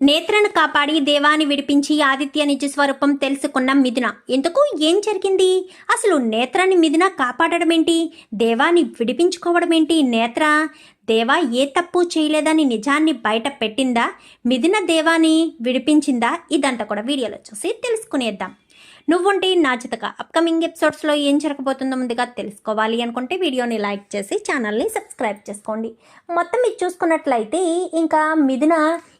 నేత్రను కాపాడి దేవాన్ని విడిపించి ఆదిత్య నిజ స్వరూపం తెలుసుకున్న మిథున. ఎందుకు? ఏం జరిగింది? అసలు నేత్రాన్ని మిథున కాపాడడం ఏంటి దేవాన్ని విడిపించుకోవడం ఏంటి నేత్ర? దేవా ఏ తప్పు చేయలేదని నిజాన్ని బయట పెట్టిందా? మిథున దేవాన్ని విడిపించిందా? ఇదంతా కూడా వీడియోలో చూసి తెలుసుకునేద్దాం. నువ్వుంటే నా జతగా అప్కమింగ్ ఎపిసోడ్స్లో ఏం జరగబోతుందో ముందుగా తెలుసుకోవాలి అనుకుంటే వీడియోని లైక్ చేసి ఛానల్ని సబ్స్క్రైబ్ చేసుకోండి. మొత్తం ఇది చూసుకున్నట్లయితే ఇంకా మిథున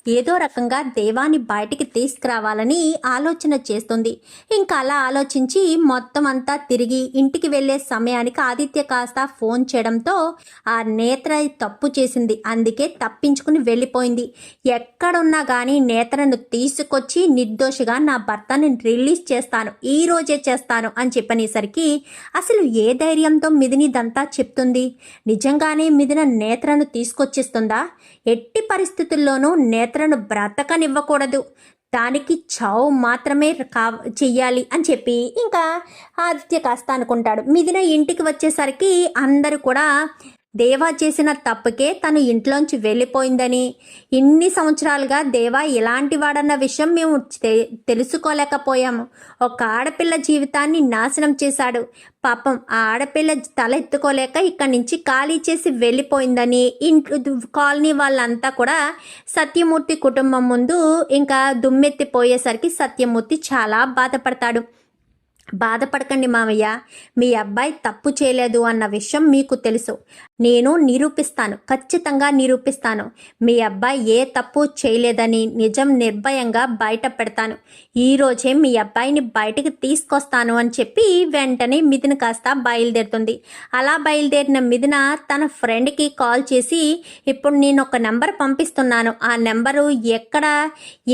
ఏదో రకంగా దేవాన్ని బయటికి తీసుకురావాలని ఆలోచన చేస్తుంది. ఇంకా అలా ఆలోచించి మొత్తం అంతా తిరిగి ఇంటికి వెళ్ళే సమయానికి ఆదిత్య కాస్త ఫోన్ చేయడంతో ఆ నేత్ర తప్పు చేసింది. అందుకే తప్పించుకుని వెళ్ళిపోయింది. ఎక్కడున్నా కానీ నేత్రను తీసుకొచ్చి నిర్దోషిగా నా భర్తని రిలీజ్ చేస్తాను. ఈ రోజే చేస్తాను అని చెప్పనేసరికి అసలు ఏ ధైర్యంతో మిదినిదంతా చెప్తుంది? నిజంగానే మిదిన నేత్రను తీసుకొచ్చిస్తుందా? ఎట్టి పరిస్థితుల్లోనూ నేత్రను బ్రతకనివ్వకూడదు. దానికి చావు మాత్రమే కా చెయ్యాలి అని చెప్పి ఇంకా ఆదిత్య కాస్త అనుకుంటాడు. మిదిన ఇంటికి వచ్చేసరికి అందరూ కూడా దేవా చేసిన తప్పుకే తను ఇంట్లోంచి వెళ్ళిపోయిందని. ఇన్ని సంవత్సరాలుగా దేవా ఇలాంటి వాడన్న విషయం మేము తె- తెలుసుకోలేకపోయాము ఒక ఆడపిల్ల జీవితాన్ని నాశనం చేశాడు. పాపం ఆ ఆడపిల్ల తల ఎత్తుకోలేక ఇక్కడి నుంచి ఖాళీ చేసి వెళ్ళిపోయిందని. ఇంట్లో కాలనీ వాళ్ళంతా కూడా సత్యమూర్తి కుటుంబం ముందు ఇంకా దుమ్మెత్తిపోయేసరికి సత్యమూర్తి చాలా బాధపడతాడు. బాధపడకండి మామయ్య మీ అబ్బాయి తప్పు చేయలేదు అన్న విషయం మీకు తెలుసు. నేను నిరూపిస్తాను ఖచ్చితంగా నిరూపిస్తాను. మీ అబ్బాయి ఏ తప్పు చేయలేదని నిజం నిర్భయంగా బయట పెడతాను. ఈరోజే మీ అబ్బాయిని బయటికి తీసుకొస్తాను అని చెప్పి వెంటనే మిథున కాస్త బయలుదేరుతుంది. అలా బయలుదేరిన మిథున తన ఫ్రెండ్కి కాల్ చేసి ఇప్పుడు నేను ఒక నెంబర్ పంపిస్తున్నాను. ఆ నెంబరు ఎక్కడ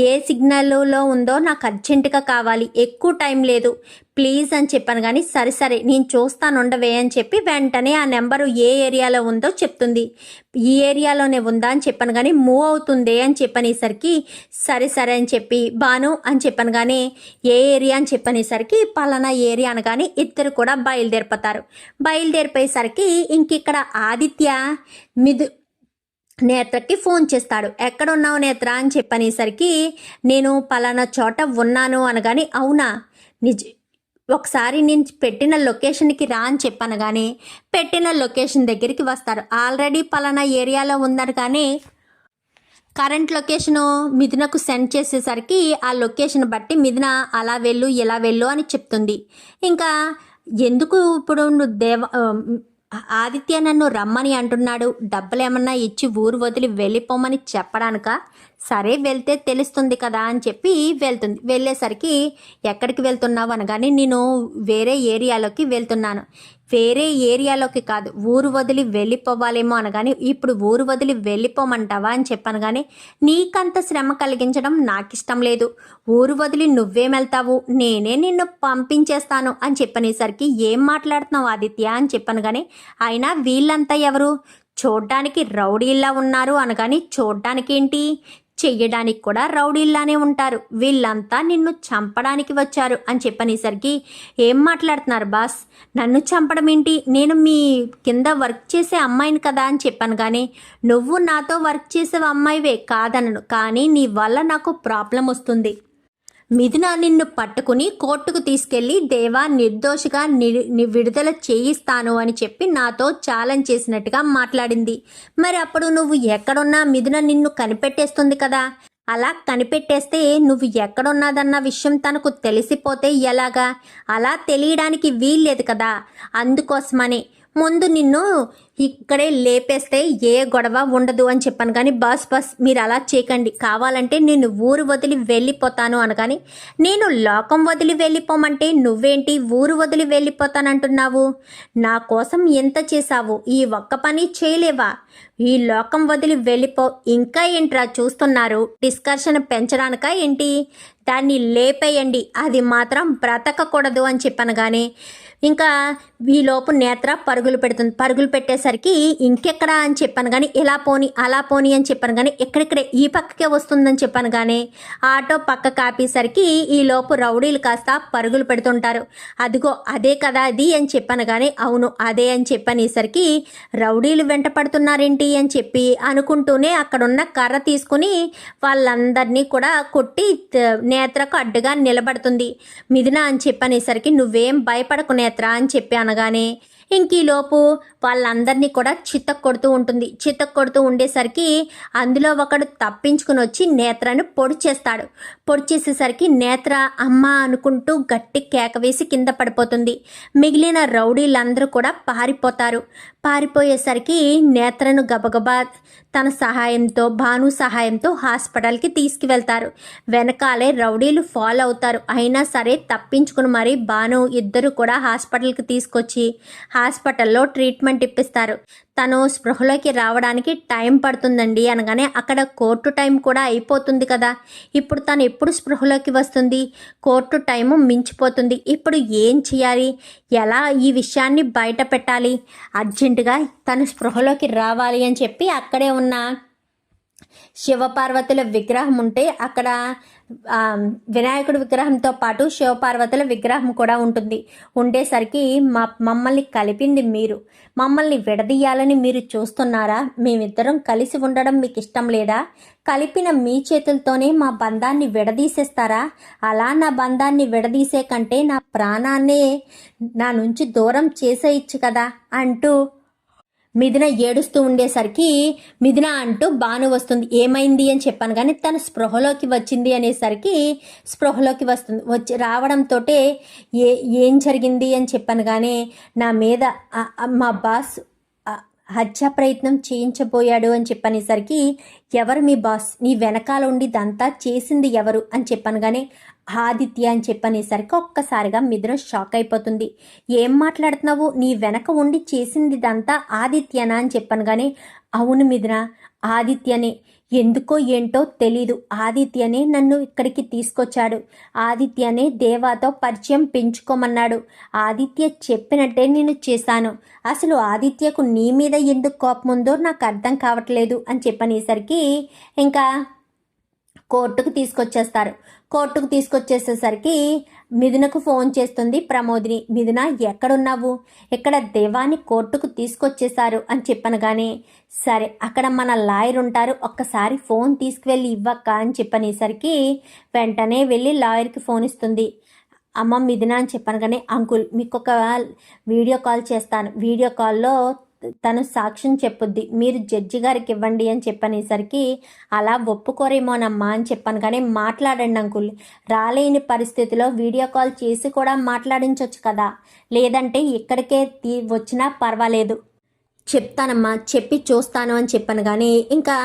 ఏ సిగ్నల్లో ఉందో నాకు అర్జెంటుగా కావాలి. ఎక్కువ టైం లేదు. ప్లీజ్ అని చెప్పాను. కానీ సరే సరే నేను చూస్తాను ఉండవే అని చెప్పి వెంటనే ఆ నెంబరు ఏ ఏరియాలో ఉందో చెప్తుంది. ఈ ఏరియాలోనే ఉందా అని చెప్పాను కానీ మూవ్ అవుతుంది అని చెప్పనేసరికి సరే సరే అని చెప్పి బాను అని చెప్పాను కానీ ఏ ఏరియా అని చెప్పనేసరికి పలానా ఏరియా అనగానే ఇద్దరు కూడా బయలుదేరిపోతారు. బయలుదేరిపోయేసరికి ఇంక ఇక్కడ ఆదిత్య మిదు నేత్రకి ఫోన్ చేస్తాడు. ఎక్కడున్నావు నేత్ర? అని చెప్పనేసరికి నేను పలానా చోట ఉన్నాను అనగాని అవునా? నిజ ఒకసారి నేను పెట్టిన లొకేషన్కి రా అని చెప్పాను కానీ పెట్టిన లొకేషన్ దగ్గరికి వస్తారు. ఆల్రెడీ పలానా ఏరియాలో ఉన్నారు కానీ కరెంట్ లొకేషను మిథునకు సెండ్ చేసేసరికి ఆ లొకేషన్ బట్టి మిథున అలా వెళ్ళు ఇలా వెళ్ళు అని చెప్తుంది. ఇంకా ఎందుకు ఇప్పుడు నువ్వు దేవ ఆదిత్య నన్ను రమ్మని అంటున్నాడు? డబ్బులు ఏమన్నా ఇచ్చి ఊరు వదిలి వెళ్ళిపోమని చెప్పడానిక? సరే వెళ్తే తెలుస్తుంది కదా అని చెప్పి వెళ్తుంది. వెళ్ళేసరికి ఎక్కడికి వెళ్తున్నావు అనగానే నేను వేరే ఏరియాలోకి వెళ్తున్నాను. వేరే ఏరియాలోకి కాదు ఊరు వదిలి వెళ్ళిపోవాలేమో అనగానే ఇప్పుడు ఊరు వదిలి వెళ్ళిపోమంటావా అని చెప్పాను కానీ నీకంత శ్రమ కలిగించడం నాకు ఇష్టం లేదు. ఊరు వదిలి నువ్వేం వెళ్తావు? నేనే నిన్ను పంపించేస్తాను అని చెప్పనేసరికి ఏం మాట్లాడుతున్నావు ఆదిత్య అని చెప్పాను కానీ అయినా వీళ్ళంతా ఎవరు? చూడ్డానికి రౌడీలా ఉన్నారు అనగాని చూడ్డానికి ఏంటి చెయ్యడానికి కూడా రౌడీల్లానే ఉంటారు. వీళ్ళంతా నిన్ను చంపడానికి వచ్చారు అని చెప్పనేసరికి ఏం మాట్లాడుతున్నారు బాస్? నన్ను చంపడం ఏంటి? నేను మీ కింద వర్క్ చేసే అమ్మాయిని కదా అని చెప్పాను కానీ నువ్వు నాతో వర్క్ చేసే అమ్మాయివే కాదనను. కానీ నీ వల్ల నాకు ప్రాబ్లం వస్తుంది. మిథున నిన్ను పట్టుకుని కోర్టుకు తీసుకెళ్ళి దేవా నిర్దోషిగా ని విడుదల చేయిస్తాను అని చెప్పి నాతో ఛాలెంజ్ చేసినట్టుగా మాట్లాడింది. మరి అప్పుడు నువ్వు ఎక్కడున్నా మిథున నిన్ను కనిపెట్టేస్తుంది కదా? అలా కనిపెట్టేస్తే నువ్వు ఎక్కడున్నదన్న విషయం తనకు తెలిసిపోతే ఎలాగా? అలా తెలియడానికి వీల్లేదు కదా? అందుకోసమనే ముందు నిన్ను ఇక్కడే లేపేస్తే ఏ గొడవ ఉండదు అని చెప్పాను. కానీ బస్ బస్ మీరు అలా చేయకండి. కావాలంటే నేను ఊరు వదిలి వెళ్ళిపోతాను అనగాని నేను లోకం వదిలి వెళ్ళిపోమంటే నువ్వేంటి ఊరు వదిలి వెళ్ళిపోతానంటున్నావు? నా కోసం ఎంత చేశావు? ఈ ఒక్క పని చేయలేవా? ఈ లోకం వదిలి వెళ్ళిపో. ఇంకా ఏంట్రా చూస్తున్నారు? డిస్కషన్ పెంచడానిక ఏంటి? దాన్ని లేపేయండి. అది మాత్రం బ్రతకకూడదు అని చెప్పాను. కానీ ఇంకా ఈలోపు నేత్ర పరుగులు పెడుతుంది. పరుగులు పెట్టేసరికి ఇంకెక్కడ అని చెప్పాను కానీ ఇలా పోని అలా పోని అని చెప్పాను కానీ ఎక్కడెక్కడే ఈ పక్కకే వస్తుందని చెప్పాను కానీ ఆటో పక్క కాపేసరికి ఈలోపు రౌడీలు కాస్త పరుగులు పెడుతుంటారు. అదిగో అదే కదా అది అని చెప్పాను కానీ అవును అదే అని చెప్పనేసరికి రౌడీలు వెంట పడుతున్నారేంటి అని చెప్పి అనుకుంటూనే అక్కడున్న కర్ర తీసుకుని వాళ్ళందరినీ కూడా కొట్టి నేత్రకు అడ్డుగా నిలబడుతుంది. మిథున అని చెప్పనేసరికి నువ్వేం భయపడకు నేత్ర. అని చెప్పి అనగానే ఇంక ఈలోపు వాళ్ళందరినీ కూడా చితక్ కొడుతూ ఉంటుంది. చితక్ కొడుతూ ఉండేసరికి అందులో ఒకడు తప్పించుకుని వచ్చి నేత్రను పొడి చేస్తాడు. పొడి చేసేసరికి నేత్ర అమ్మ అనుకుంటూ గట్టి కేక వేసి కింద పడిపోతుంది. మిగిలిన రౌడీలందరూ కూడా పారిపోతారు. పారిపోయేసరికి నేత్రను గబగబా తన సహాయంతో భాను సహాయంతో హాస్పిటల్కి తీసుకువెళ్తారు. వెనకాలే రౌడీలు ఫాలో అవుతారు. అయినా సరే తప్పించుకుని మరి భాను ఇద్దరు కూడా హాస్పిటల్కి తీసుకొచ్చి హాస్పిటల్లో ట్రీట్మెంట్ ఇప్పిస్తారు. తను స్పృహలోకి రావడానికి టైం పడుతుందండి అనగానే అక్కడ కోర్టు టైం కూడా అయిపోతుంది కదా. ఇప్పుడు తను ఎప్పుడు స్పృహలోకి వస్తుంది? కోర్టు టైము మించిపోతుంది. ఇప్పుడు ఏం చేయాలి? ఎలా ఈ విషయాన్ని బయట పెట్టాలి? అర్జెంటుగా తను స్పృహలోకి రావాలి అని చెప్పి అక్కడే ఉన్న శివపార్వతుల విగ్రహం ఉంటే అక్కడ వినాయకుడి విగ్రహంతో పాటు శివపార్వతుల విగ్రహం కూడా ఉంటుంది. ఉండేసరికి మా మమ్మల్ని కలిపింది మీరు. మమ్మల్ని విడదీయాలని మీరు చూస్తున్నారా? మేమిద్దరం కలిసి ఉండడం మీకు ఇష్టం లేదా? కలిపిన మీ చేతులతోనే మా బంధాన్ని విడదీసేస్తారా? అలా నా బంధాన్ని విడదీసే కంటే నా ప్రాణాన్నే నా నుంచి దూరం చేసేయచ్చు కదా అంటూ మిథున ఏడుస్తూ ఉండేసరికి మిథున అంటూ బాను వస్తుంది. ఏమైంది అని చెప్పాను కానీ తను స్పృహలోకి వచ్చింది అనేసరికి స్పృహలోకి వస్తుంది. వచ్చి రావడంతో ఏ ఏం జరిగింది అని చెప్పాను కానీ నా మీద మా బాస్ హత్య ప్రయత్నం చేయించబోయాడు అని చెప్పనేసరికి ఎవరు మీ బాస్? నీ వెనకాల ఉండి ఇదంతా చేసింది ఎవరు? అని చెప్పాను కానీ ఆదిత్య అని చెప్పనేసరికి ఒక్కసారిగా మిద్ర షాక్ అయిపోతుంది. ఏం మాట్లాడుతున్నావు? నీ వెనక ఉండి చేసింది ఇదంతా ఆదిత్యనా? అని చెప్పాను కానీ అవును మిథున ఆదిత్యనే. ఎందుకో ఏంటో తెలీదు. ఆదిత్యనే నన్ను ఇక్కడికి తీసుకొచ్చాడు. ఆదిత్యనే దేవాతో పరిచయం పెంచుకోమన్నాడు. ఆదిత్య చెప్పినట్టే నేను చేశాను. అసలు ఆదిత్యకు నీ మీద ఎందుకు కోపం ఉందో నాకు అర్థం కావట్లేదు అని చెప్పనేసరికి ఇంకా కోర్టుకు తీసుకొచ్చేస్తారు. కోర్టుకు తీసుకొచ్చేసేసరికి మిథునకు ఫోన్ చేస్తుంది ప్రమోదిని. మిథున ఎక్కడున్నావు? ఇక్కడ దేవాన్ని కోర్టుకు తీసుకొచ్చేశారు అని చెప్పనగానే సరే అక్కడ మన లాయర్ ఉంటారు ఒక్కసారి ఫోన్ తీసుకువెళ్ళి ఇవ్వక్క అని చెప్పనేసరికి వెంటనే వెళ్ళి లాయర్కి ఫోన్ ఇస్తుంది. అమ్మ మిథున అని చెప్పనగానే అంకుల్ మీకు ఒక వీడియో కాల్ చేస్తాను. వీడియో కాల్లో తను సాక్ష్యం చెప్పుద్ది. మీరు జడ్జి గారికి ఇవ్వండి అని చెప్పనేసరికి అలా ఒప్పుకోరేమోనమ్మా అని చెప్పాను. కానీ మాట్లాడండి అంకుల్. రాలేని పరిస్థితిలో వీడియో కాల్ చేసి కూడా మాట్లాడించవచ్చు కదా. లేదంటే ఇక్కడికే తీ వచ్చినా పర్వాలేదు. చెప్తానమ్మా. చెప్పి చూస్తాను అని చెప్పాను. కానీ ఇంకా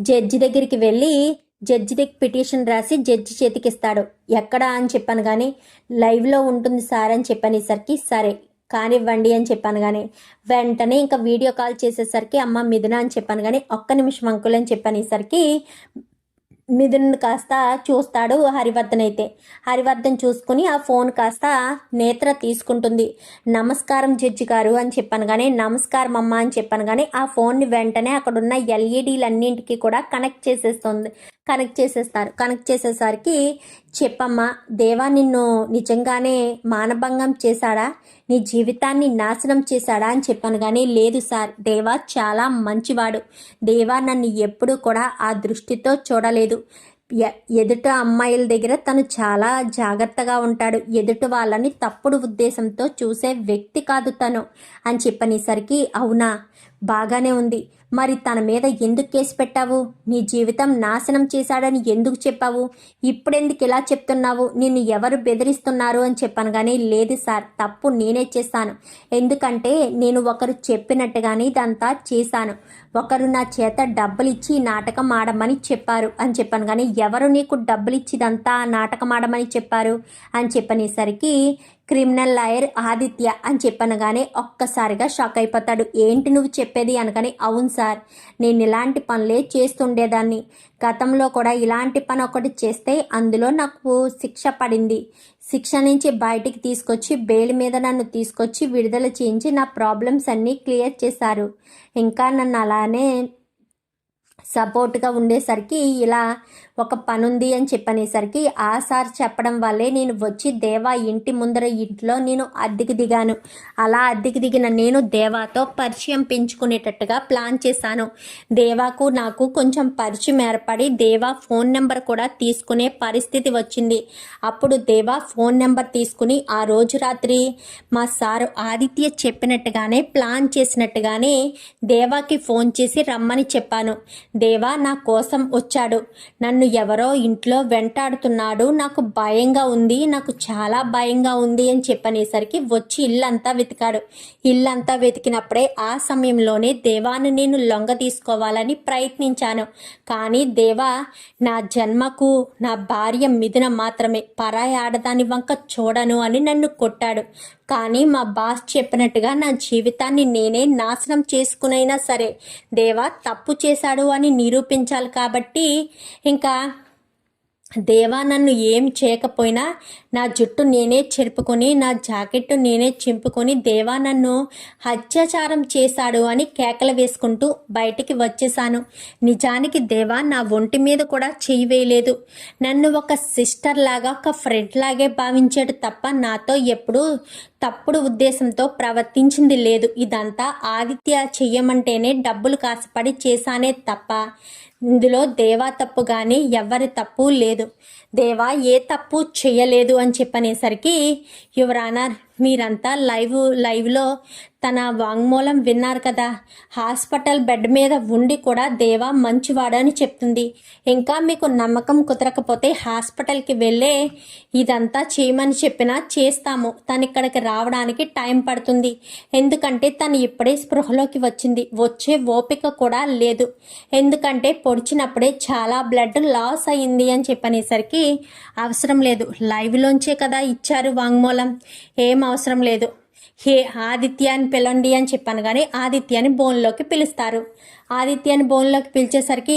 జడ్జి దగ్గరికి వెళ్ళి జడ్జి దగ్గర పిటిషన్ రాసి జడ్జి చేతికిస్తాడు. ఎక్కడా ఎక్కడ అని చెప్పాను. కానీ లైవ్లో ఉంటుంది సార్ అని చెప్పనేసరికి సరే కానివ్వండి అని చెప్పాను కానీ వెంటనే ఇంకా వీడియో కాల్ చేసేసరికి అమ్మ మిథున అని చెప్పాను కానీ ఒక్క నిమిషం అంకుల్ అని చెప్పాను ఈసరికి మిథున్ కాస్త చూస్తాడు హరివర్ధన్ అయితే. హరివర్ధన్ చూసుకుని ఆ ఫోన్ కాస్త నేత్ర తీసుకుంటుంది. నమస్కారం జడ్జి గారు అని చెప్పాను కానీ నమస్కారం అమ్మ అని చెప్పాను కానీ ఆ ఫోన్ని వెంటనే అక్కడున్న ఎల్ఈడీలన్నింటికి కూడా కనెక్ట్ చేసేస్తుంది కనెక్ట్ చేసేస్తారు. కనెక్ట్ చేసేసరికి చెప్పమ్మా దేవా నిన్ను నిజంగానే మానభంగం చేశాడా? నీ జీవితాన్ని నాశనం చేశాడా అని చెప్పాను కానీ లేదు సార్. దేవా చాలా మంచివాడు. దేవా నన్ను ఎప్పుడూ కూడా ఆ దృష్టితో చూడలేదు. ఎ- ఎదుట అమ్మాయిల దగ్గర తను చాలా జాగ్రత్తగా ఉంటాడు. ఎదుటి వాళ్ళని తప్పుడు ఉద్దేశంతో చూసే వ్యక్తి కాదు తను అని చెప్పనేసరికి అవునా? బాగానే ఉంది. మరి తన మీద ఎందుకు కేసు పెట్టావు? నీ జీవితం నాశనం చేశాడని ఎందుకు చెప్పావు? ఇప్పుడెందుకు ఇలా చెప్తున్నావు? నిన్ను ఎవరు బెదిరిస్తున్నారు అని చెప్పాను కానీ లేదు సార్ తప్పు నేనే చేశాను. ఎందుకంటే నేను ఒకరు చెప్పినట్టుగానే ఇదంతా చేశాను. ఒకరు నా చేత డబ్బులు ఇచ్చి నాటకం ఆడమని చెప్పారు అని చెప్పాను. కానీ ఎవరు నీకు డబ్బులు ఇచ్చిదంతా నాటకం ఆడమని చెప్పారు అని చెప్పనేసరికి క్రిమినల్ లాయర్ ఆదిత్య అని చెప్పనగానే ఒక్కసారిగా షాక్ అయిపోతాడు. ఏంటి నువ్వు చెప్పేది అనగానే అవును సార్ నేను ఇలాంటి పనులే చేస్తుండేదాన్ని. గతంలో కూడా ఇలాంటి పని ఒకటి చేస్తే అందులో నాకు శిక్ష పడింది. శిక్ష నుంచి బయటికి తీసుకొచ్చి బెయిల్ మీద నన్ను తీసుకొచ్చి విడుదల చేయించి నా ప్రాబ్లమ్స్ అన్నీ క్లియర్ చేశారు. ఇంకా నన్ను అలానే సపోర్ట్గా ఉండేసరికి ఇలా ఒక పని ఉంది అని చెప్పనేసరికి ఆ సార్ చెప్పడం వల్లే నేను వచ్చి దేవా ఇంటి ముందర ఇంట్లో నేను అద్దెకి దిగాను. అలా అద్దెకి దిగిన నేను దేవాతో పరిచయం పెంచుకునేటట్టుగా ప్లాన్ చేశాను. దేవాకు నాకు కొంచెం పరిచయం ఏర్పడి దేవా ఫోన్ నెంబర్ కూడా తీసుకునే పరిస్థితి వచ్చింది. అప్పుడు దేవా ఫోన్ నెంబర్ తీసుకుని ఆ రోజు రాత్రి మా సారు ఆదిత్య చెప్పినట్టుగానే ప్లాన్ చేసినట్టుగానే దేవాకి ఫోన్ చేసి రమ్మని చెప్పాను. దేవా నా కోసం వచ్చాడు. నన్ను ఎవరో ఇంట్లో వెంటాడుతున్నాడు. నాకు భయంగా ఉంది. నాకు చాలా భయంగా ఉంది అని చెప్పనేసరికి వచ్చి ఇల్లంతా వెతికాడు. ఇల్లంతా వెతికినప్పుడే ఆ సమయంలోనే దేవాను నేను లొంగ తీసుకోవాలని ప్రయత్నించాను. కానీ దేవా నా జన్మకు నా భార్య మిథున మాత్రమే. పరాయి ఆడదాని వంక చూడను అని నన్ను కొట్టాడు. కానీ మా బాస్ చెప్పినట్టుగా నా జీవితాన్ని నేనే నాశనం చేసుకునైనా సరే దేవా తప్పు చేశాడు అని నిరూపించాలి కాబట్టి ఇంకా దేవా నన్ను ఏం చేయకపోయినా నా జుట్టు నేనే చెరుపుకొని నా జాకెట్టు నేనే చింపుకొని దేవా నన్ను అత్యాచారం చేశాడు అని కేకలు వేసుకుంటూ బయటికి వచ్చేసాను నిజానికి దేవా నా ఒంటి మీద కూడా చేయి వేయలేదు. నన్ను ఒక సిస్టర్ లాగా ఒక ఫ్రెండ్ లాగే భావించాడు తప్ప నాతో ఎప్పుడూ తప్పుడు ఉద్దేశంతో ప్రవర్తించింది లేదు. ఇదంతా ఆదిత్య చెయ్యమంటేనే డబ్బులు కాసపడి చేశానే తప్ప ఇందులో దేవా తప్పు కానీ ఎవరి తప్పు లేదు. దేవా ఏ తప్పు చేయలేదు అని చెప్పనేసరికి యువరానర్ మీరంతా లైవ్ లైవ్లో తన వాంగ్మూలం విన్నారు కదా. హాస్పిటల్ బెడ్ మీద ఉండి కూడా దేవా మంచివాడని చెప్తుంది. ఇంకా మీకు నమ్మకం కుదరకపోతే హాస్పిటల్కి వెళ్ళే ఇదంతా చేయమని చెప్పినా చేస్తాము. తను ఇక్కడికి రావడానికి టైం పడుతుంది. ఎందుకంటే తను ఇప్పుడే స్పృహలోకి వచ్చింది. వచ్చే ఓపిక కూడా లేదు. ఎందుకంటే పొడిచినప్పుడే చాలా బ్లడ్ లాస్ అయింది అని చెప్పనేసరికి అవసరం లేదు. లైవ్లోంచే కదా ఇచ్చారు వాంగ్మూలం. ఏం అవసరం లేదు. హే ఆదిత్య అని పిలండి అని చెప్పాను కానీ ఆదిత్యని బోన్లోకి పిలుస్తారు. ఆదిత్యని బోన్లోకి పిలిచేసరికి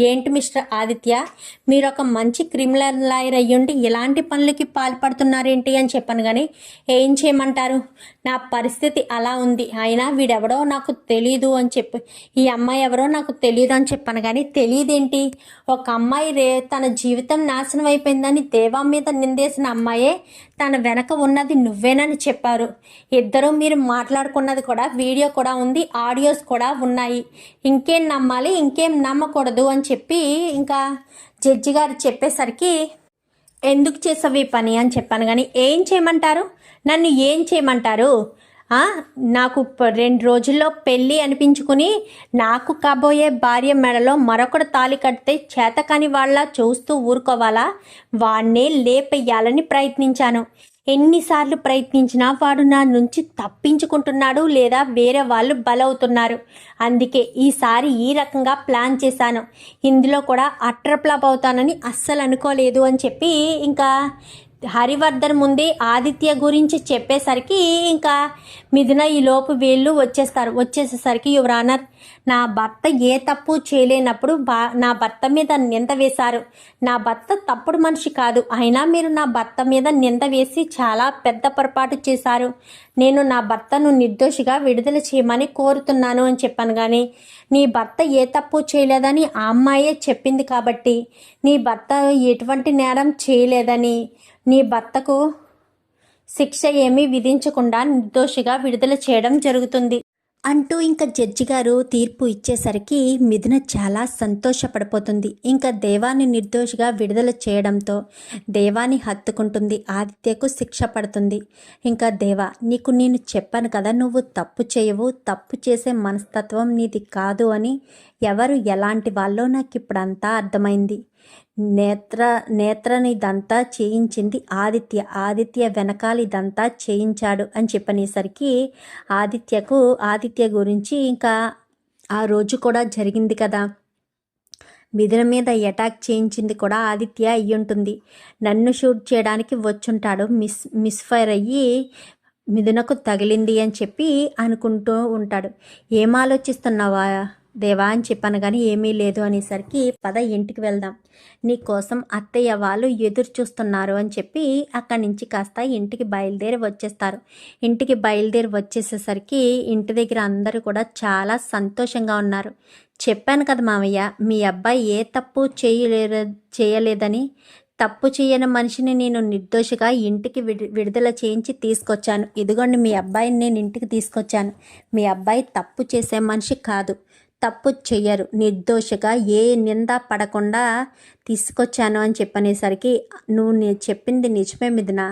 ఏంటి మిస్టర్ ఆదిత్య మీరు ఒక మంచి క్రిమినల్ లాయర్ అయ్యుండి ఇలాంటి పనులకి పాల్పడుతున్నారేంటి? అని చెప్పాను కానీ ఏం చేయమంటారు? నా పరిస్థితి అలా ఉంది. అయినా వీడెవడో నాకు తెలీదు అని చెప్పి ఈ అమ్మాయి ఎవరో నాకు తెలియదు అని చెప్పాను కానీ తెలియదేంటి ఒక అమ్మాయి రే తన జీవితం నాశనం అయిపోయిందని దేవా మీద నిందేసిన అమ్మాయే తన వెనక ఉన్నది నువ్వేనని చెప్పారు. ఇద్దరు మీరు మాట్లాడుకున్నది కూడా వీడియో కూడా ఉంది ఆడియోస్ కూడా ఉన్నాయి. ఇంకేం నమ్మాలి ఇంకేం నమ్మకూడదు అని చెప్పి ఇంకా జడ్జి గారు చెప్పేసరికి ఎందుకు చేసావు ఈ పని అని చెప్పాను. కానీ ఏం చేయమంటారు? నన్ను ఏం చేయమంటారు? నాకు రెండు రోజుల్లో పెళ్ళి అనిపించుకుని నాకు కాబోయే భార్య మెడలో మరొకడు తాలి కడితే చేతకాని వాళ్ళ చూస్తూ ఊరుకోవాలా? వాణ్ణే లేపెయ్యాలని ప్రయత్నించాను. ఎన్నిసార్లు ప్రయత్నించినా వాడు నా నుంచి తప్పించుకుంటున్నాడు లేదా వేరే వాళ్ళు బలవుతున్నారు. అందుకే ఈసారి ఈ రకంగా ప్లాన్ చేశాను. ఇందులో కూడా అట్టర్ ఫ్లాప్ అవుతానని అస్సలు అనుకోలేదు అని చెప్పి ఇంకా హరివర్ధన్ ముందే ఆదిత్య గురించి చెప్పేసరికి ఇంకా మిథున ఈ లోపు వీళ్ళు వచ్చేస్తారు. వచ్చేసేసరికి యువరానర్ నా భర్త ఏ తప్పు చేయలేనప్పుడు బా నా భర్త మీద నింద వేశారు. నా భర్త తప్పుడు మనిషి కాదు. అయినా మీరు నా భర్త మీద నింద వేసి చాలా పెద్ద పొరపాటు చేశారు. నేను నా భర్తను నిర్దోషిగా విడుదల చేయమని కోరుతున్నాను అని చెప్పాను కానీ నీ భర్త ఏ తప్పు చేయలేదని ఆ అమ్మాయే చెప్పింది కాబట్టి నీ భర్త ఎటువంటి నేరం చేయలేదని నీ భర్తకు శిక్ష ఏమీ విధించకుండా నిర్దోషిగా విడుదల చేయడం జరుగుతుంది. అంటూ ఇంకా జడ్జి గారు తీర్పు ఇచ్చేసరికి మిథున చాలా సంతోషపడిపోతుంది. ఇంకా దేవాన్ని నిర్దోషిగా విడుదల చేయడంతో దేవాన్ని హత్తుకుంటుంది. ఆదిత్యకు శిక్ష పడుతుంది. ఇంకా దేవా నీకు నేను చెప్పాను కదా నువ్వు తప్పు చేయవు. తప్పు చేసే మనస్తత్వం నీది కాదు అని ఎవరు ఎలాంటి వాళ్ళో నాకు ఇప్పుడంతా అర్థమైంది. నేత్ర నేత్రని ఇదంతా చేయించింది ఆదిత్య. ఆదిత్య వెనకాల ఇదంతా చేయించాడు అని చెప్పనేసరికి ఆదిత్యకు ఆదిత్య గురించి ఇంకా ఆ రోజు కూడా జరిగింది కదా. మిథున మీద అటాక్ చేయించింది కూడా ఆదిత్య అయ్యి ఉంటుంది నన్ను షూట్ చేయడానికి వచ్చుంటాడు. మిస్ మిస్ఫైర్ అయ్యి మిథునకు తగిలింది అని చెప్పి అనుకుంటూ ఉంటాడు. ఏం ఆలోచిస్తున్నావా? దేవా అని చెప్పాను కానీ ఏమీ లేదు అనేసరికి పద ఇంటికి వెళ్దాం. నీకోసం అత్తయ్య వాళ్ళు ఎదురు చూస్తున్నారు అని చెప్పి అక్కడి నుంచి కాస్త ఇంటికి బయలుదేరి వచ్చేస్తారు. ఇంటికి బయలుదేరి వచ్చేసేసరికి ఇంటి దగ్గర అందరూ కూడా చాలా సంతోషంగా ఉన్నారు. చెప్పాను కదా మామయ్య మీ అబ్బాయి ఏ తప్పు చేయలేరు చేయలేదని. తప్పు చేయని మనిషిని నేను నిర్దోషిగా ఇంటికి విడి విడుదల చేయించి తీసుకొచ్చాను. ఇదిగోండి మీ అబ్బాయిని నేను ఇంటికి తీసుకొచ్చాను. మీ అబ్బాయి తప్పు చేసే మనిషి కాదు. తప్పు చెయ్యరు. నిర్దోషిగా ఏ నింద పడకుండా తీసుకొచ్చాను అని చెప్పనేసరికి నువ్వు చెప్పింది నిజమే మిథున.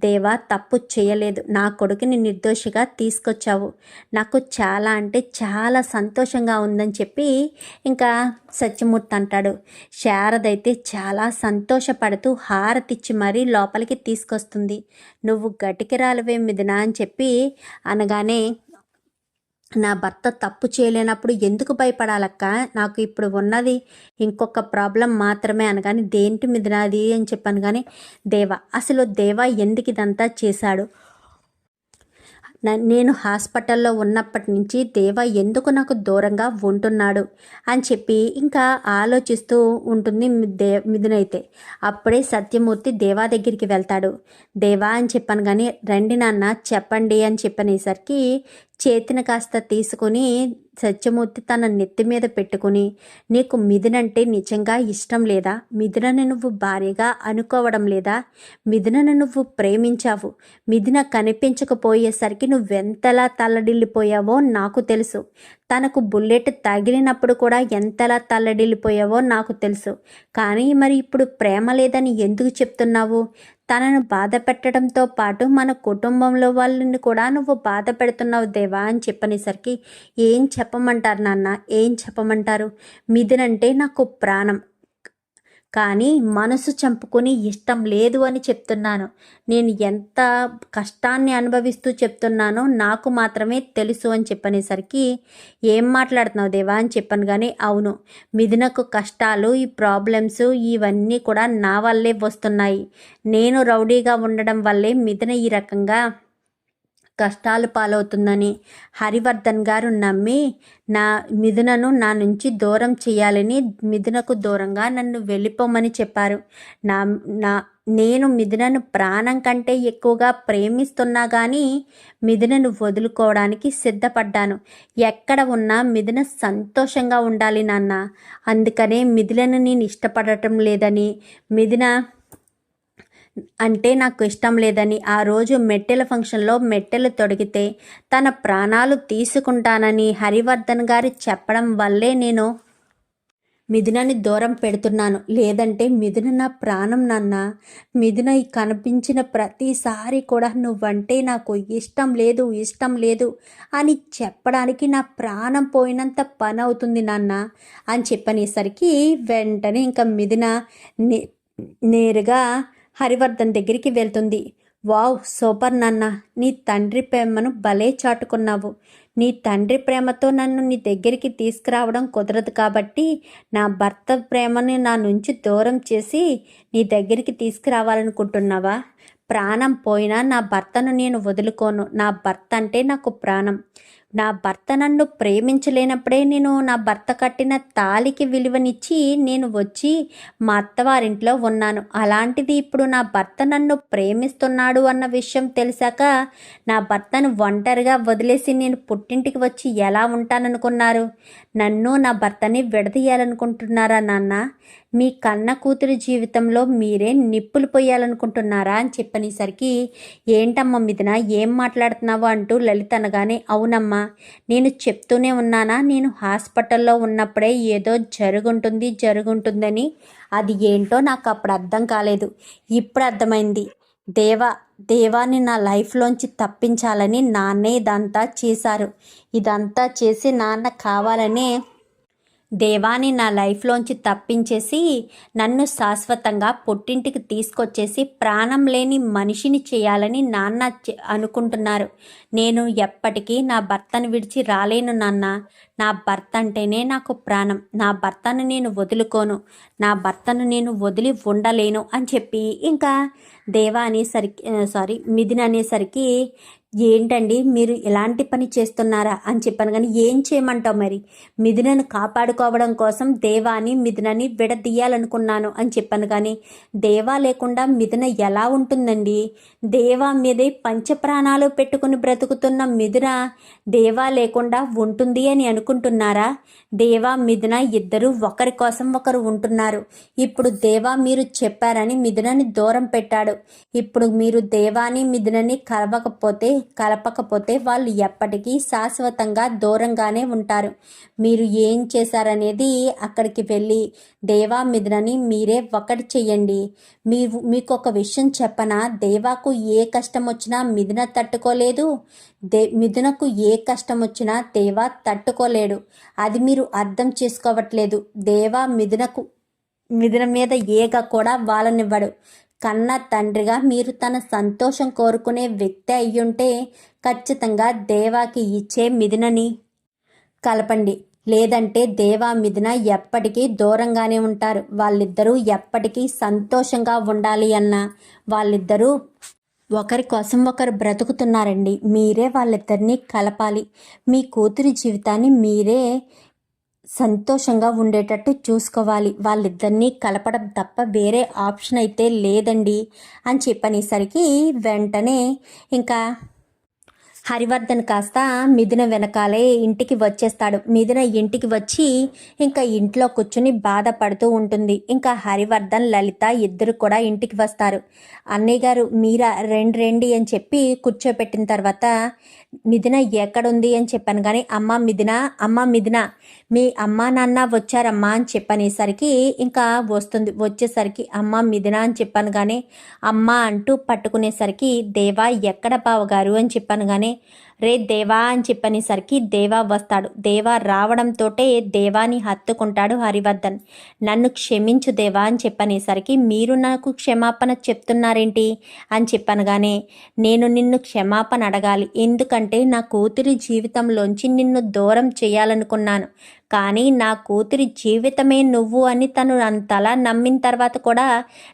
దేవా తప్పు చేయలేదు నా కొడుకుని నిర్దోషిగా తీసుకొచ్చావు. నాకు చాలా అంటే చాలా సంతోషంగా ఉందని చెప్పి ఇంకా సత్యమూర్తి అంటాడు. శారదైతే చాలా సంతోషపడుతూ హారతిచ్చి మరీ లోపలికి తీసుకొస్తుంది. నువ్వు గటికిరాలవే మిదినా అని చెప్పి అనగానే నా భర్త తప్పు చేయలేనప్పుడు ఎందుకు భయపడాలక్క? నాకు ఇప్పుడు ఉన్నది ఇంకొక ప్రాబ్లం మాత్రమే అనగాని దేంటి మీద నాది అని చెప్పాను కానీ దేవ అసలు దేవ ఎందుకు ఇదంతా చేశాడు? నేను హాస్పిటల్లో ఉన్నప్పటి నుంచి దేవ ఎందుకు నాకు దూరంగా ఉంటున్నాడు? అని చెప్పి ఇంకా ఆలోచిస్తూ ఉంటుంది దే మిథునైతే. అప్పుడే సత్యమూర్తి దేవా దగ్గరికి వెళ్తాడు. దేవా అని చెప్పాను కానీ రండి నాన్న చెప్పండి అని చెప్పనేసరికి చేతిని కాస్త తీసుకొని సత్యమూర్తి తన నెత్తి మీద పెట్టుకుని నీకు మిథునంటే నిజంగా ఇష్టం లేదా? మిథునను నువ్వు భార్యగా అనుకోవడం లేదా? మిథునను నువ్వు ప్రేమించావు. మిథున కనిపించకపోయేసరికి నువ్వెంతలా తల్లడిల్లిపోయావో నాకు తెలుసు. తనకు బుల్లెట్ తగిలినప్పుడు కూడా ఎంతలా తల్లడిల్లిపోయావో నాకు తెలుసు. కానీ మరి ఇప్పుడు ప్రేమ లేదని ఎందుకు చెప్తున్నావు? తనను బాధ పెట్టడంతో పాటు మన కుటుంబంలో వాళ్ళని కూడా నువ్వు బాధ పెడుతున్నావు దేవా అని చెప్పనేసరికి ఏం చెప్పమంటారు నాన్న? ఏం చెప్పమంటారు? మిథునంటే నాకు ప్రాణం. కానీ మనసు చంపుకుని ఇష్టం లేదు అని చెప్తున్నాను. నేను ఎంత కష్టాన్ని అనుభవిస్తూ చెప్తున్నానో నాకు మాత్రమే తెలుసు అని చెప్పనేసరికి ఏం మాట్లాడుతున్నావు దేవా అని చెప్పాను కానీ అవును మిథునకు కష్టాలు ఈ ప్రాబ్లమ్స్ ఇవన్నీ కూడా నా వల్లే వస్తున్నాయి. నేను రౌడీగా ఉండడం వల్లే మిథున ఈ రకంగా కష్టాలు పాలవుతుందని హరివర్ధన్ గారు నమ్మి నా మిథునను నా నుంచి దూరం చేయాలని మిథునకు దూరంగా నన్ను వెళ్ళిపోమని చెప్పారు. నా నా నేను మిథునను ప్రాణం కంటే ఎక్కువగా ప్రేమిస్తున్నా కానీ మిథునను వదులుకోవడానికి సిద్ధపడ్డాను. ఎక్కడ ఉన్నా మిథున సంతోషంగా ఉండాలి నాన్న. అందుకనే మిథులను నేను ఇష్టపడటం లేదని మిథున అంటే నాకు ఇష్టం లేదని ఆ రోజు మెట్టెల ఫంక్షన్లో మెట్టెలు తొడిగితే తన ప్రాణాలు తీసుకుంటానని హరివర్ధన్ గారు చెప్పడం వల్లే నేను మిథునని దూరం పెడుతున్నాను. లేదంటే మిథున నా ప్రాణం నాన్న. మిథున కనిపించిన ప్రతిసారి కూడా నువ్వంటే నాకు ఇష్టం లేదు ఇష్టం లేదు అని చెప్పడానికి నా ప్రాణం పోయినంత పని అవుతుంది నాన్న అని చెప్పనేసరికి వెంటనే ఇంకా మిథున నే- నేరుగా హరివర్ధన్ దగ్గరికి వెళ్తుంది. వావ్ సూపర్ నాన్న! నీ తండ్రి ప్రేమను భలే చాటుకున్నావు. నీ తండ్రి ప్రేమతో నన్ను నీ దగ్గరికి తీసుకురావడం కుదరదు కాబట్టి నా భర్త ప్రేమని నా నుంచి దూరం చేసి నీ దగ్గరికి తీసుకురావాలనుకుంటున్నావా? ప్రాణం పోయినా నా భర్తను నేను వదులుకోను. నా భర్త అంటే నాకు ప్రాణం. నా భర్త నన్ను ప్రేమించలేనప్పుడే నేను నా భర్త కట్టిన తాలికి విలువనిచ్చి నేను వచ్చి మా అత్తవారింట్లో ఉన్నాను. అలాంటిది ఇప్పుడు నా భర్త నన్ను ప్రేమిస్తున్నాడు అన్న విషయం తెలిసాక నా భర్తను ఒంటరిగా వదిలేసి నేను పుట్టింటికి వచ్చి ఎలా ఉంటాననుకున్నారు? నన్ను నా భర్తని విడదీయాలనుకుంటున్నారా నాన్న? మీ కన్న కూతురు జీవితంలో మీరే నిప్పులు పోయాలనుకుంటున్నారా అని చెప్పనేసరికి ఏంటమ్మా మిథున ఏం మాట్లాడుతున్నావు అంటూ లలిత అనగానే అవునమ్మా నేను చెప్తూనే ఉన్నానా నేను హాస్పిటల్లో ఉన్నప్పుడే ఏదో జరుగుంటుంది జరుగుంటుందని. అది ఏంటో నాకు అప్పుడు అర్థం కాలేదు. ఇప్పుడు అర్థమైంది. దేవా దేవాన్ని నా లైఫ్లోంచి తప్పించాలని నాన్నే ఇదంతా చేశారు. ఇదంతా చేసి నాన్న కావాలనే దేవాని నా లైఫ్లోంచి తప్పించేసి నన్ను శాశ్వతంగా పుట్టింటికి తీసుకొచ్చేసి ప్రాణం లేని మనిషిని చేయాలని నాన్న చె- అనుకుంటున్నారు. నేను ఎప్పటికీ నా భర్తను విడిచి రాలేను నాన్న. నా భర్త అంటేనే నాకు ప్రాణం. నా భర్తను నేను వదులుకోను. నా భర్తను నేను వదిలి ఉండలేను అని చెప్పి ఇంకా దేవా అనేసరికి సారీ మిథున్ అనేసరికి ఏంటండి? మీరు ఎలాంటి పని చేస్తున్నారా? అని చెప్పాను. కానీ ఏం చేయమంటావు మరి? మిథునను కాపాడుకోవడం కోసం దేవాని మిథునని విడదీయాలనుకున్నాను అని చెప్పాను. కానీ దేవా లేకుండా మిథున ఎలా ఉంటుందండి? దేవా మీదే పంచప్రాణాలు పెట్టుకుని బ్రతుకుతున్న మిథున దేవా లేకుండా ఉంటుంది అని అనుకుంటున్నారా? దేవా మిథున ఇద్దరు ఒకరి కోసం ఒకరు ఉంటున్నారు. ఇప్పుడు దేవా మీరు చెప్పారని మిథునని దూరం పెట్టాడు. ఇప్పుడు మీరు దేవాని మిథునని కలవకపోతే కలపకపోతే వాళ్ళు ఎప్పటికీ శాశ్వతంగా దూరంగానే ఉంటారు. మీరు ఏం చేశారనేది అక్కడికి వెళ్ళి దేవా మిథునని మీరే ఒకటి చెయ్యండి. మీ మీకు ఒక విషయం చెప్పనా? దేవాకు ఏ కష్టం వచ్చినా మిథున తట్టుకోలేదు. దే మిథునకు ఏ కష్టం వచ్చినా దేవా తట్టుకోలేడు. అది మీరు అర్థం చేసుకోవట్లేదు. దేవా మిథునకు మిథున మీద ఏగ కూడా వాళ్ళనివ్వడు. కన్న తండ్రిగా మీరు తన సంతోషం కోరుకునే వ్యక్తి అయ్యుంటే ఖచ్చితంగా దేవాకి ఇచ్చే మిథునని. కలపండి. లేదంటే దేవా మిథున ఎప్పటికీ దూరంగానే ఉంటారు. వాళ్ళిద్దరూ ఎప్పటికీ సంతోషంగా ఉండాలి అన్న వాళ్ళిద్దరూ ఒకరి కోసం ఒకరు బ్రతుకుతున్నారండి. మీరే వాళ్ళిద్దరినీ కలపాలి. మీ కూతురి జీవితాన్ని మీరే సంతోషంగా ఉండేటట్టు చూసుకోవాలి. వాళ్ళిద్దరినీ కలపడం తప్ప వేరే ఆప్షన్ అయితే లేదండి అని చెప్పనేసరికి వెంటనే ఇంకా హరివర్ధన్ కాస్త మిథున వెనకాలే ఇంటికి వచ్చేస్తాడు. మిథున ఇంటికి వచ్చి ఇంకా ఇంట్లో కూర్చుని బాధపడుతూ ఉంటుంది. ఇంకా హరివర్ధన్ లలిత ఇద్దరు కూడా ఇంటికి వస్తారు. అన్నయ్య గారు మీరా రెండు రండి అని చెప్పి కూర్చోపెట్టిన తర్వాత మిథున ఎక్కడుంది అని చెప్పాను కానీ అమ్మ మిథున అమ్మ మిథున మీ అమ్మ నాన్న వచ్చారమ్మా అని చెప్పనేసరికి ఇంకా వస్తుంది. వచ్చేసరికి అమ్మ మిథున అని చెప్పాను కానీ అమ్మ అంటూ పట్టుకునేసరికి దేవా ఎక్కడ బావగారు అని చెప్పాను కానీ రే దేవా అని చెప్పనేసరికి దేవా వస్తాడు. దేవా రావడంతోటే దేవాని హత్తుకుంటాడు హరివర్ధన్. నన్ను క్షమించు దేవా అని చెప్పనేసరికి మీరు నాకు క్షమాపణ చెప్తున్నారేంటి? అని చెప్పనగానే నేను నిన్ను క్షమాపణ అడగాలి. ఎందుకంటే నా కూతురి జీవితంలోంచి నిన్ను దూరం చేయాలనుకున్నాను. కానీ నా కూతురి జీవితమే నువ్వు అని తను అంతలా నమ్మిన తర్వాత కూడా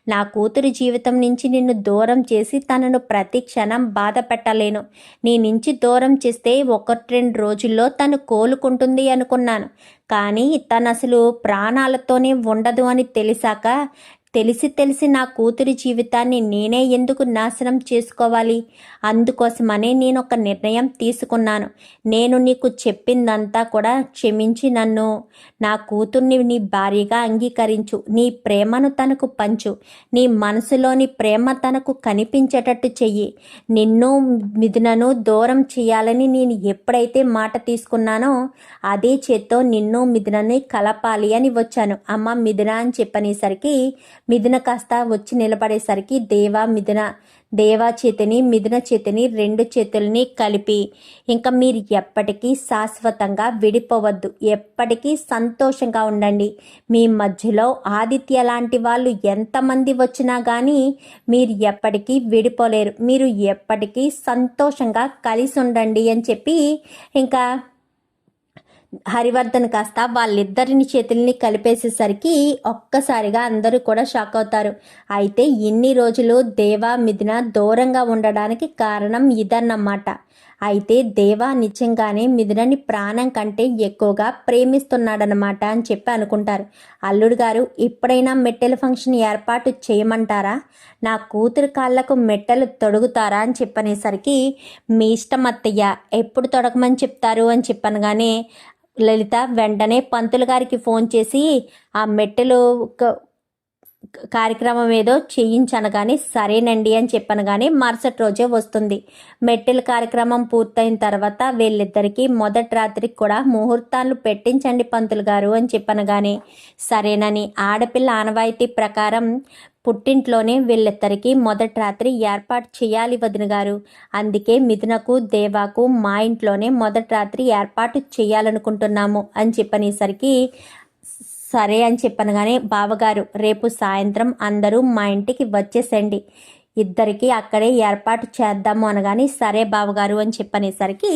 నా కూతురి జీవితం నుంచి నిన్ను దూరం చేసి తనను ప్రతి క్షణం బాధ పెట్టలేను. నీ నుంచి దూరం చేస్తే ఒకటి రెండు రోజుల్లో తను కోలుకుంటుంది అనుకున్నాను. కానీ తను అసలు ప్రాణాలతోనే ఉండదు అని తెలిసాక తెలిసి తెలిసి నా కూతురి జీవితాన్ని నేనే ఎందుకు నాశనం చేసుకోవాలి? అందుకోసమనే నేను ఒక నిర్ణయం తీసుకున్నాను. నేను నీకు చెప్పిందంతా కూడా క్షమించి నన్ను. నా కూతుర్ని నీ భార్యగా అంగీకరించు. నీ ప్రేమను తనకు పంచు. నీ మనసులోని ప్రేమ తనకు కనిపించేటట్టు చెయ్యి. నిన్ను మిథునను దూరం చేయాలని నేను ఎప్పుడైతే మాట తీసుకున్నానో అదే చేత్తో నిన్ను మిథునని కలపాలి అని వచ్చాను. అమ్మ మిథున అని చెప్పనేసరికి మిథున కాస్త వచ్చి నిలబడేసరికి దేవా మిథున దేవా చేతిని మిథున చేతిని రెండు చేతుల్ని కలిపి. ఇంకా మీరు ఎప్పటికీ శాశ్వతంగా విడిపోవద్దు. ఎప్పటికీ సంతోషంగా ఉండండి. మీ మధ్యలో ఆదిత్య లాంటి వాళ్ళు ఎంతమంది వచ్చినా కానీ మీరు ఎప్పటికీ విడిపోలేరు. మీరు ఎప్పటికీ సంతోషంగా కలిసి ఉండండి అని చెప్పి ఇంకా హరివర్ధన్ కాస్త వాళ్ళిద్దరిని చేతుల్ని కలిపేసేసరికి ఒక్కసారిగా అందరూ కూడా షాక్ అవుతారు. అయితే ఇన్ని రోజులు దేవా మిథున దూరంగా ఉండడానికి కారణం ఇదన్నమాట. అయితే దేవా నిజంగానే మిథునని ప్రాణం కంటే ఎక్కువగా ప్రేమిస్తున్నాడనమాట అని చెప్పి అనుకుంటారు. అల్లుడు గారు ఎప్పుడైనా మెట్టెల ఫంక్షన్ ఏర్పాటు చేయమంటారా? నా కూతురు కాళ్ళకు మెట్టెలు తొడుగుతారా అని చెప్పనేసరికి మీ ఇష్టం అత్తయ్య ఎప్పుడు తొడగమని చెప్తారు? అని చెప్పనగానే లలిత వెంటనే పంతులు గారికి ఫోన్ చేసి ఆ మెట్టెలు క- కార్యక్రమం ఏదో చేయించనగానే సరేనండి అని చెప్పనగానే మరుసటి రోజే వస్తుంది. మెట్టెల కార్యక్రమం పూర్తయిన తర్వాత వీళ్ళిద్దరికీ మొదటి రాత్రికి కూడా ముహూర్తాలు పెట్టించండి పంతులు గారు అని చెప్పనగానే సరేనని ఆడపిల్ల ఆనవాయితీ ప్రకారం పుట్టింట్లోనే వీళ్ళిద్దరికీ మొదటి రాత్రి ఏర్పాటు చేయాలి వదిన గారు. అందుకే మిథునకు దేవాకు మా ఇంట్లోనే మొదటి రాత్రి ఏర్పాటు చేయాలనుకుంటున్నాము అని చెప్పనేసరికి సరే అని చెప్పనగానే కానీ బావగారు రేపు సాయంత్రం అందరూ మా ఇంటికి వచ్చేసండి ఇద్దరికి అక్కడే ఏర్పాటు చేద్దాము అనగాని సరే బావగారు అని చెప్పనేసరికి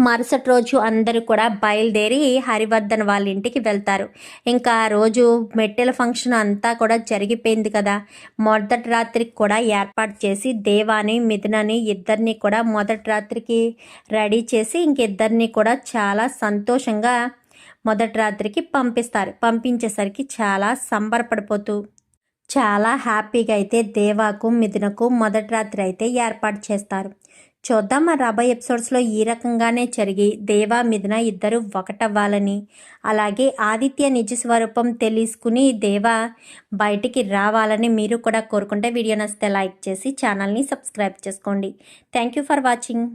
మరుసటి రోజు అందరూ కూడా బయలుదేరి హరివర్ధన్ వాళ్ళ ఇంటికి వెళ్తారు. ఇంకా రోజు మెట్టెల ఫంక్షన్ అంతా కూడా జరిగిపోయింది కదా. మొదటి రాత్రికి కూడా ఏర్పాటు చేసి దేవాని మిథునని ఇద్దరిని కూడా మొదటి రాత్రికి రెడీ చేసి ఇంకిద్దరిని కూడా చాలా సంతోషంగా మొదటి రాత్రికి పంపిస్తారు. పంపించేసరికి చాలా సంబరపడిపోతూ చాలా హ్యాపీగా అయితే దేవాకు మిథునకు మొదటి రాత్రి అయితే ఏర్పాటు చేస్తారు. చూద్దాం మా రాబోయే ఎపిసోడ్స్లో ఈ రకంగానే జరిగి దేవా మిథున ఇద్దరు ఒకటవ్వాలని. అలాగే ఆదిత్య నిజ స్వరూపం తెలుసుకుని దేవా బయటికి రావాలని మీరు కూడా కోరుకుంటే వీడియో నచ్చితే లైక్ చేసి ఛానల్ని సబ్స్క్రైబ్ చేసుకోండి. Thank you for watching.